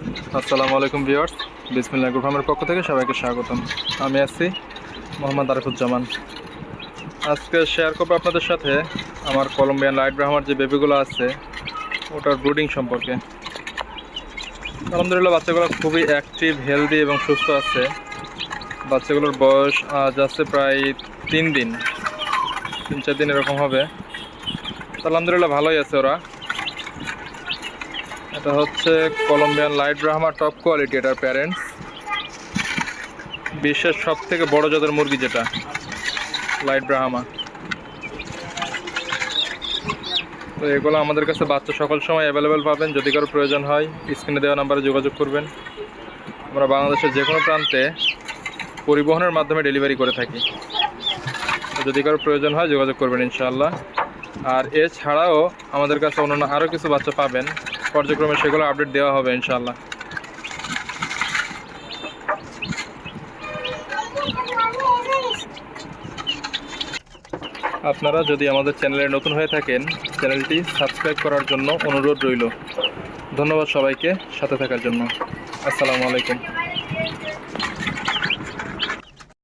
আসসালামু আলাইকুম ভিউয়ার্স, বিসমিল্লাহ গ্রুপ ফার্মের পক্ষ থেকে সবাইকে স্বাগতম। আমি আছি মোহাম্মদ আরিফুজ্জামান। আজকে শেয়ার করব আপনাদের সাথে আমার কলম্বিয়ান লাইট ব্রাহ্মার যে বেবিগুলো আছে, ওটার ব্রুডিং সম্পর্কে। আলহামদুলিল্লাহ, বাচ্চাগুলো খুবই অ্যাক্টিভ হেলদি এবং সুস্থ আছে। বাচ্চাগুলোর বয়স আজ আছে প্রায় তিন দিন। তিন চার দিন এরকম হবে। আলহামদুলিল্লাহ, ভালোই আছে ওরা। এটা হচ্ছে Colombian light Brahma top quality এটার প্যারেন্টস বিশ্বের সব থেকে বড় জাতের মুরগি যেটা লাইট ব্রাহ্মা তো এগুলো আমাদের কাছে বাচ্চা সকল সময় অ্যাভেলেবেল পাবেন, যদি কারও প্রয়োজন হয় স্ক্রিনে দেওয়া নাম্বারে যোগাযোগ করবেন। আমরা বাংলাদেশের যে কোনো প্রান্তে পরিবহনের মাধ্যমে ডেলিভারি করে থাকি। যদি কারও প্রয়োজন হয়, যোগাযোগ করবেন ইনশাআল্লাহ। আর এছাড়াও আমাদের কাছে অন্যান্য আরও কিছু বাচ্চা পাবেন। পর্যায়ক্রমে সেগুলো আপডেট দেওয়া হবে ইনশাল্লাহ আপনারা যদি আমাদের চ্যানেলে নতুন হয়ে থাকেন, চ্যানেলটি সাবস্ক্রাইব করার জন্য অনুরোধ রইল। ধন্যবাদ সবাইকে সাথে থাকার জন্য। আসসালামু আলাইকুম।